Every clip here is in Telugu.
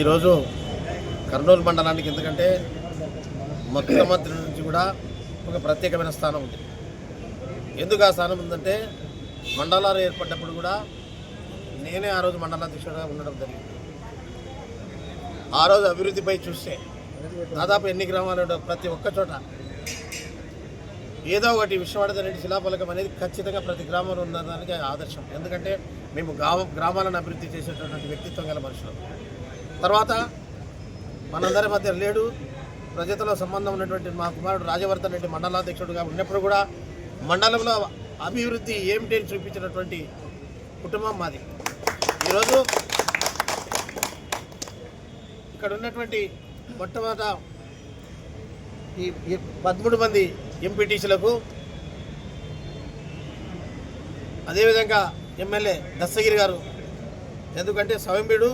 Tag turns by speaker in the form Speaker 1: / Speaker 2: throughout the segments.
Speaker 1: ఈరోజు కర్నూలు మండలానికి ఎందుకంటే ముఖ్యమంత్రి నుంచి కూడా ఒక ప్రత్యేకమైన స్థానం ఉంది. ఎందుకు ఆ స్థానం ఉందంటే మండలాలు ఏర్పడినప్పుడు కూడా నేనే ఆ రోజు మండలాధ్యక్షుడిగా ఉండడం జరిగింది. ఆ రోజు అభివృద్ధిపై చూస్తే దాదాపు ఎన్ని గ్రామాలు ప్రతి ఒక్క చోట. ఏదో ఒకటి విశ్వవాడదనేటి శిలాఫలకం అనేది ఖచ్చితంగా ప్రతి గ్రామంలో ఉన్నదానికి ఆదర్శం. ఎందుకంటే మేము గ్రామ గ్రామాలను అభివృద్ధి చేసేటటువంటి వ్యక్తిత్వం గల మనుషులు. తర్వాత మనందరి మధ్య లేడు. ప్రజలతో సంబంధం ఉన్నటువంటి మా కుమారుడు రాజవర్ధన్ రెడ్డి మండలాధ్యక్షుడుగా ఉన్నప్పుడు కూడా మండలంలో అభివృద్ధి ఏమిటి అని చూపించినటువంటి కుటుంబం మాది. ఈరోజు ఇక్కడ ఉన్నటువంటి మొట్టమొదట ఈ ఈ పదమూడు మంది ఎంపీటీసీలకు అదేవిధంగా ఎమ్మెల్యే దస్తగిరి గారు. ఎందుకంటే స్వయంబీడు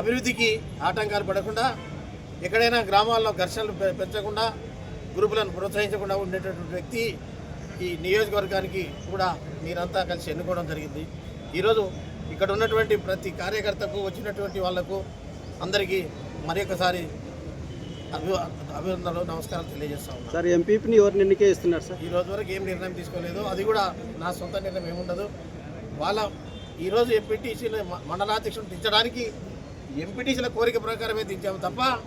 Speaker 1: అభివృద్ధికి ఆటంకాలు పడకుండా ఎక్కడైనా గ్రామాల్లో ఘర్షణలు పెంచకుండా గ్రూపులను ప్రోత్సహించకుండా ఉండేటటువంటి వ్యక్తి ఈ నియోజకవర్గానికి కూడా మీరంతా కలిసి ఎన్నుకోవడం జరిగింది. ఈరోజు ఇక్కడ ఉన్నటువంటి ప్రతి కార్యకర్తకు వచ్చినటువంటి వాళ్ళకు అందరికీ మరి ఒకసారి అభి అభినందనలు నమస్కారం తెలియజేస్తా
Speaker 2: సార్ ఎంపీపీని ఎవరిని ఎన్నికే ఇస్తున్నారు సార్?
Speaker 1: ఈ రోజు వరకు ఏం నిర్ణయం తీసుకోలేదు. అది కూడా నా సొంత నిర్ణయం ఏముండదు. వాళ్ళ ఈరోజు ఎంపీటీసీలు మండలాధ్యక్షులు దించడానికి ఎంపీటీసీల కోరిక ప్రకారమే దించాము తప్ప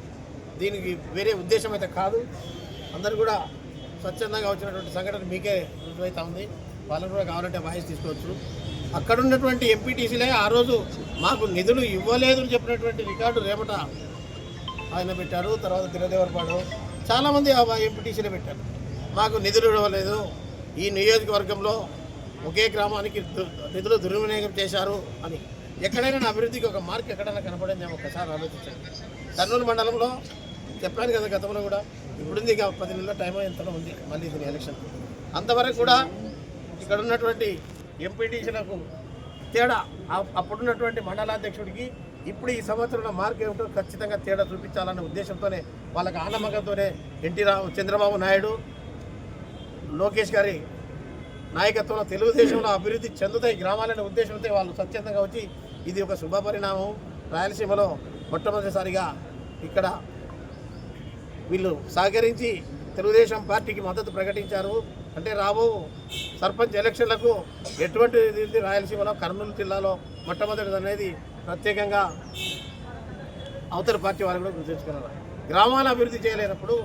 Speaker 1: దీనికి వేరే ఉద్దేశం అయితే కాదు. అందరూ కూడా స్వచ్ఛందంగా వచ్చినటువంటి సంఘటన మీకే రుజువైతా ఉంది. వాళ్ళని కూడా కావాలంటే వాయిస్ తీసుకోవచ్చు. అక్కడ ఉన్నటువంటి ఎంపీటీసీలే ఆ రోజు మాకు నిధులు ఇవ్వలేదు అని చెప్పినటువంటి రికార్డు రేపట ఆయన పెట్టారు తర్వాత తిరదేవరపాడు చాలామంది ఆ ఎంపీటీసీలే పెట్టారు. మాకు నిధులు ఇవ్వలేదు. ఈ నియోజకవర్గంలో ఒకే గ్రామానికి దు- నిధులు దుర్వినియోగం చేశారు అని. ఎక్కడైనా అభివృద్ధికి ఒక మార్క్ ఎక్కడైనా కనపడింది నేను ఒకసారి ఆలోచించండి. కర్నూలు మండలంలో చెప్పాను కదా గతంలో కూడా ఇప్పుడుంది ఇక పది నెలల టైం ఎంతలో ఉంది మళ్ళీ ఇది ఎలక్షన్ అంతవరకు కూడా ఇక్కడ ఉన్నటువంటి ఎంపీటీసీలకు తేడా అప్పుడున్నటువంటి మండలాధ్యక్షుడికి ఇప్పుడు ఈ సంవత్సరంలో మార్క్ ఏమిటో ఖచ్చితంగా తేడా చూపించాలనే ఉద్దేశంతోనే వాళ్ళకి ఆనమ్మకంతోనే ఎన్టీ రావు చంద్రబాబు నాయుడు లోకేష్ గారి నాయకత్వంలో తెలుగుదేశంలో అభివృద్ధి చెందుతాయి గ్రామాలనే ఉద్దేశంతో వాళ్ళు స్వచ్ఛందంగా వచ్చి ఇది ఒక శుభ పరిణామం. రాయలసీమలో మొట్టమొదటిసారిగా ఇక్కడ వీళ్ళు సహకరించి తెలుగుదేశం పార్టీకి మద్దతు ప్రకటించారు. అంటే రాబో సర్పంచ్ ఎలక్షన్లకు ఎటువంటి రాయలసీమలో కర్నూలు జిల్లాలో మొట్టమొదటిది అనేది ప్రత్యేకంగా అవతల పార్టీ వాళ్ళు కూడా గుర్తించుకున్నారు గ్రామాల అభివృద్ధి చేయలేనప్పుడు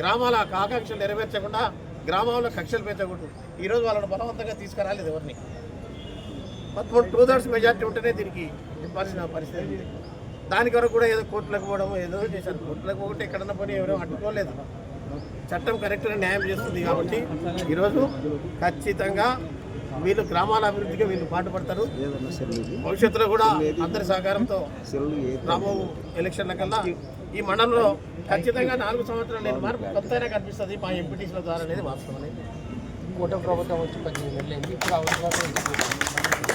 Speaker 1: గ్రామాల ఆకాంక్షలు నెరవేర్చకుండా గ్రామంలో కక్షలు పెంచకూడదు. ఈరోజు వాళ్ళని బలవంతంగా తీసుకురాలేదు ఎవరిని. పదమూడు టూ థర్డ్స్ మెజార్టీ ఉంటేనే దీనికి ఇవ్వాల్సిన పరిస్థితి దానికి వరకు కూడా ఏదో కోర్టులకు పోవడం ఏదో చేశారు. కోర్టులకు పోతే ఎక్కడన్నా పోనీ ఎవరో అడ్డుకోలేదు. చట్టం కరెక్ట్గా న్యాయం చేస్తుంది కాబట్టి ఈరోజు ఖచ్చితంగా వీళ్ళు గ్రామాల అభివృద్ధికి వీళ్ళు పాటుపడతారు. భవిష్యత్తులో కూడా అందరి సహకారంతో రాబో ఎలక్షన్ల కల్లా ఈ మండలంలో ఖచ్చితంగా నాలుగు సంవత్సరాలు లేని మార్పు కొత్తగా కనిపిస్తుంది. మా ఎంపీటీసీల ద్వారా అనేది వాస్తవం
Speaker 3: కూటమి ప్రభుత్వం వచ్చి పద్దెనిమిది నెలలు ఇప్పుడు అవసరం